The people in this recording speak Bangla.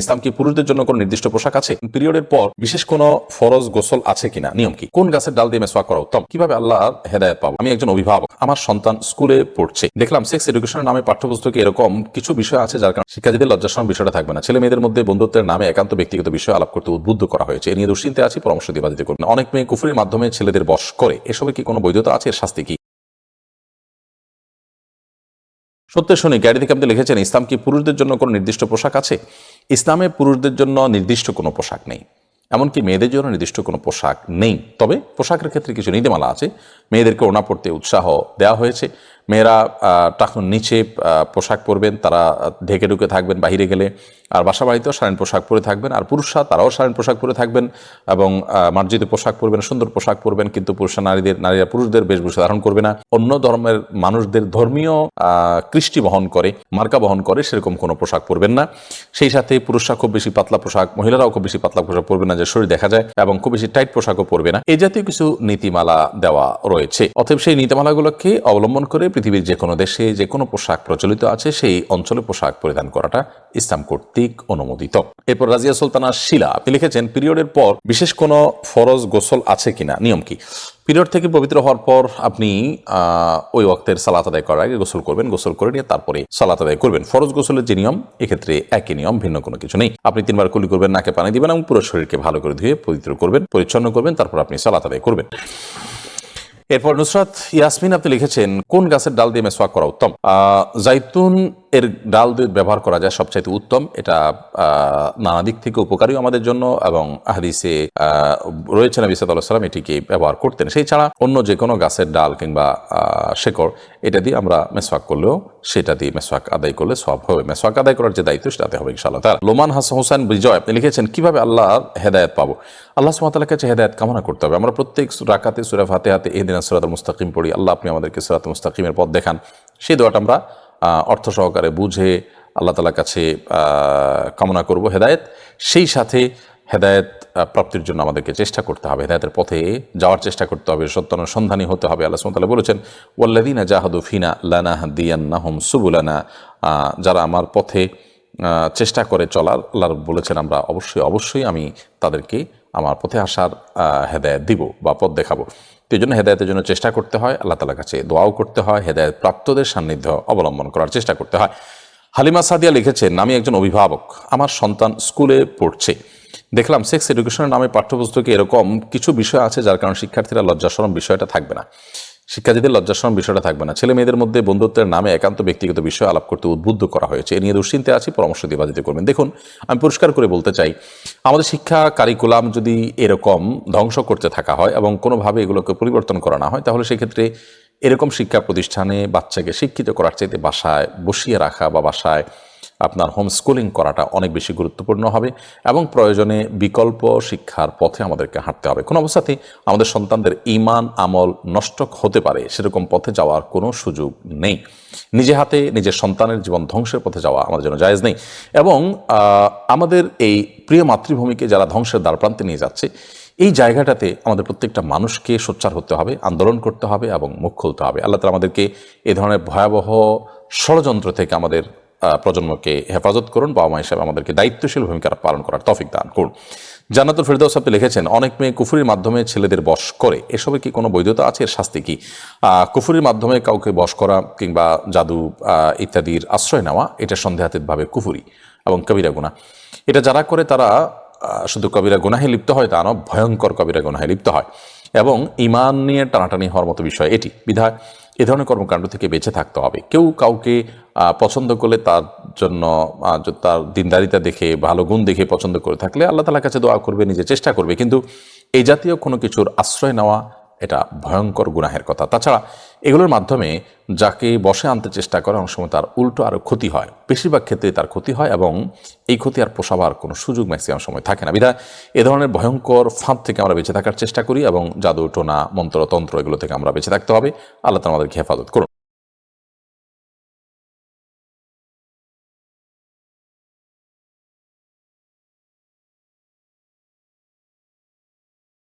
ইসলাম কি পুরুষদের জন্য কোনো নির্দিষ্ট পোশাক আছে? পিরিয়ডের পর বিশেষ কোনো ফরজ গোসল আছে কিনা? নিয়ম কি? কোন গাছের ডাল দিয়ে মেসওয়াক করা উত্তম? কীভাবে আল্লাহ হেদায়ত পাবো? আমি একজন অভিভাবক। আমার সন্তান স্কুলে পড়ছে। দেখলাম সেক্স এডুকেশনের নামে পাঠ্যপুস্তকে এরকম কিছু বিষয় আছে যার কারণে শিক্ষার্থীদের লজ্জাসন বিষয়টা থাকবে না। ছেলে মেয়েদের মধ্যে বন্ধুত্বের নামে একান্ত ব্যক্তিগত বিষয় আলাপ করতে উদ্বুদ্ধ করা হয়েছে। এ নিয়ে দুশ্চিন্তে আছি, পরামর্শ দিয়ে দিতে করবেন অনেক মেয়ে কুফুরির মাধ্যমে ছেলেদের বশ করে। এসবে কি কোনো বৈধতা আছে? এর শাস্তি কি? সত্য শুনি থেকে আপনি লিখেছেন, ইসলাম কি পুরুষদের জন্য কোনো নির্দিষ্ট পোশাক আছে? ইসলামে পুরুষদের জন্য নির্দিষ্ট কোনো পোশাক নেই। এমনকি মেয়েদের জন্য নির্দিষ্ট কোনো পোশাক নেই। তবে পোশাকের ক্ষেত্রে কিছু নীতিমালা আছে। মেয়েদেরকে ওনা পড়তে উৎসাহ দেওয়া হয়েছে। মেয়েরা টাকুন নিচে পোশাক পরবেন, তারা ঢেকে ঢুকে থাকবেন বাইরে গেলে। আর বাসা বাড়িতেও শালীন পোশাক পরে থাকবেন। আর পুরুষরা, তারাও শালীন পোশাক পরে থাকবেন এবং মার্জিত পোশাক পরবেন, সুন্দর পোশাক পরবেন, কিন্তু পুরুষরা, নারীদের, নারীরা পুরুষদের বেশভূষা ধারণ করবে না। অন্য ধর্মের মানুষদের ধর্মীয় কৃষ্টি বহন করে, মার্কা বহন করে, সেরকম কোনো পোশাক পরবেন না। সেই সাথে পুরুষরা খুব বেশি পাতলা পোশাক, মহিলারাও খুব বেশি পাতলা পোশাক পরবে না, যে শরীর দেখা যায়, এবং খুব বেশি টাইট পোশাকও পরবে না। এই জাতীয় কিছু নীতিমালা দেওয়া রয়েছে। অতএব সেই নীতিমালাগুলোকে অবলম্বন করে পৃথিবীর যে কোনো দেশে যে কোনো পোশাক প্রচলিত আছে, সেই অঞ্চলে পোশাক পরিধান করাটা ইসলাম কর্তৃক অনুমোদিত। এরপর রাজিয়া সুলতানা শিলা, আপনি লিখেছেন, পিরিয়ডের পর বিশেষ কোনো ফরজ গোসল আছে কিনা? নিয়ম কি? পিরিয়ড থেকে পবিত্র হওয়ার পর আপনি ওই ওয়াক্তের সালাত আদায় করার আগে গোসল করবেন, গোসল করে নিয়ে তারপরে সালাত আদায় করবেন। ফরজ গোসলের যে নিয়ম, এক্ষেত্রে একই নিয়ম, ভিন্ন কোনো কিছু নেই। আপনি তিনবার কুলি করবেন, নাকে পানি দিবেন এবং পুরো শরীরকে ভালো করে ধুয়ে পবিত্র করবেন, পরিচ্ছন্ন করবেন, তারপর আপনি সালাত আদায় করবেন। এরপর নুসরাত ইয়াসমিন আপনি লিখেছেন কোন গাছের ডাল দিয়ে মেসওয়াক করা উত্তম? জাইতুন এর ডাল ব্যবহার করা যায় সবচাইতে উত্তম। এটা নানা দিক থেকে উপকারী আমাদের জন্য এবং হাদিসে রয়েছে নবী সাল্লাহ সাল্লাম এটিকে ব্যবহার করতেন। সেই ছাড়া অন্য যে কোনো গাছের ডাল কিংবা শেকড়, এটা দিয়ে আমরা মেসওয়াক করলেও সেটা দিয়ে মেসওয়াক আদায় করলে সব হবে। মেসওয়াক আদায় করার যে দায়িত্ব সেটাতে হবে ইনশাআল্লাহ তার লোমান হাসান হোসেন বিজয়, আপনি লিখেছেন, কীভাবে আল্লাহ হেদায়ত পাবো? আল্লাহ সুমাতার কাছে হেদায়ত কামনা করতে হবে। আমরা প্রত্যেক রাকাতে সুরা হাতে হাতে এদিন দিন সুরাত মুস্তাকিম পড়ি। আল্লাহ আপনি আমাদেরকে সুরাত মুস্তাকিমের পথ দেখান। সেই দোয়াটা আমরা অর্থ সহকারে বুঝে আল্লাহ তালার কাছে কামনা করব হেদায়েত। সেই সাথে হেদায়েত প্রাপ্তির জন্য আমাদেরকে চেষ্টা করতে হবে। হেদায়েতের পথে যাওয়ার চেষ্টা করতে হবে। সত্য অনুসন্ধানী হতে হবে। আল্লাহ সুমতাল্লাহ বলেছেন ওয়াল্লাদিনা জাহাদু ফিনা লানা দিয়ান্নাহম সুবুলানা যারা আমার পথে চেষ্টা করে চলার, আল্লাহ বলেছেন, আমরা অবশ্যই অবশ্যই আমি তাদেরকে আমার পথে আসার হেদায়ত দিব বা পথ দেখাবো। তো এই জন্য হেদায়তের জন্য চেষ্টা করতে হয়, আল্লাহ তালার কাছে দোয়াও করতে হয় হেদায়ত প্রাপ্তদের সান্নিধ্য অবলম্বন করার চেষ্টা করতে হয়। হালিমা সাদিয়া লিখেছেন, আমি একজন অভিভাবক, আমার সন্তান স্কুলে পড়ছে। দেখলাম সেক্স এডুকেশনের নামে পাঠ্যপুস্তকে এরকম কিছু বিষয় আছে যার কারণে শিক্ষার্থীরা লজ্জাসরম বিষয়টা থাকবে না। শিক্ষার্থীদের লজ্জাসরম বিষয়টা থাকবে না। ছেলে মেয়েদের মধ্যে বন্ধুত্বের নামে একান্ত ব্যক্তিগত বিষয় আলাপ করতে উদ্বুদ্ধ করা হয়েছে। এ নিয়ে দুশ্চিন্তে আছি, পরামর্শ দিয়ে বাজিতে করবেন। দেখুন, আমি পরিষ্কার করে বলতে চাই, আমাদের শিক্ষা কারিকুলাম যদি এরকম ধ্বংস করতে থাকা হয় এবং কোনোভাবে এগুলোকে পরিবর্তন করা না হয়, তাহলে সেক্ষেত্রে এরকম শিক্ষা প্রতিষ্ঠানে বাচ্চাকে শিক্ষিত করার চাইতে বাসায় বসিয়ে রাখা বা বাসায় আপনার হোম স্কুলিং করাটা অনেক বেশি গুরুত্বপূর্ণ হবে এবং প্রয়োজনে বিকল্প শিক্ষার পথে আমাদেরকে হাঁটতে হবে। কোনো অবস্থাতেই আমাদের সন্তানদের ইমান, আমল নষ্ট হতে পারে, সেরকম পথে যাওয়ার কোনো সুযোগ নেই। নিজে হাতে নিজের সন্তানের জীবন ধ্বংসের পথে যাওয়া আমাদের জন্য জায়েজ নেই এবং আমাদের এই প্রিয় মাতৃভূমিকে যারা ধ্বংসের দ্বারপ্রান্তে নিয়ে যাচ্ছে, এই জায়গাটাতে আমাদের প্রত্যেকটা মানুষকে সোচ্চার হতে হবে, আন্দোলন করতে হবে এবং মুখ খুলতে হবে। আল্লাহ তালা আমাদেরকে এ ধরনের ভয়াবহ ষড়যন্ত্র থেকে আমাদের প্রজন্মকে হেফাজত করুন, বাবা মা হিসাবে আমাদেরকে দায়িত্বশীল ভূমিকা পালন করার তফিক দান করুন। জান্নাতুল ফেরদৌস আপনি লিখেছেন, অনেক মেয়ে কুফুরির মাধ্যমে ছেলেদের বশ করে। এসবে কি কোনো বৈধতা আছে? এর শাস্তি কি? কুফুরির মাধ্যমে কাউকে বশ করা কিংবা জাদু ইত্যাদির আশ্রয় নেওয়া, এটা সন্দেহাতীতভাবে কুফুরি এবং কবিরা গুণা এটা যারা করে তারা শুধু কবিরা গুনাহে লিপ্ত হয় তা নয়, ভয়ঙ্কর কবিরা গুনাহে লিপ্ত হয়। এবং ইমান নিয়ে টানাটানি হওয়ার মতো বিষয় এটি। বিধায় এ ধরনের কর্মকাণ্ড থেকে বেঁচে থাকতে হবে। কেউ কাউকে পছন্দ করলে তার জন্য তার দিনদারিতা দেখে, ভালো গুণ দেখে পছন্দ করে থাকলে আল্লাহ তালার কাছে দোয়া করবে, নিজে চেষ্টা করবে। কিন্তু এই জাতীয় কোনো কিছুর আশ্রয় নেওয়া এটা ভয়ঙ্কর গুনাহের কথা। তাছাড়া এগুলোর মাধ্যমে যাকে বসে আনতে চেষ্টা করে, অনেক সময় তার উল্টো আরও ক্ষতি হয়। বেশিরভাগ ক্ষেত্রে তার ক্ষতি হয় এবং এই ক্ষতি আর পোষাবার কোনো সুযোগ ম্যাক্সিমাম সময় থাকে না। বিধায় এ ধরনের ভয়ঙ্কর ফাঁদ থেকে আমরা বেঁচে থাকার চেষ্টা করি এবং জাদু, টোনা মন্ত্রতন্ত্র এগুলো থেকে আমরা বেঁচে থাকতে হবে। আল্লাহ আমাদেরকে হেফাজত করুন।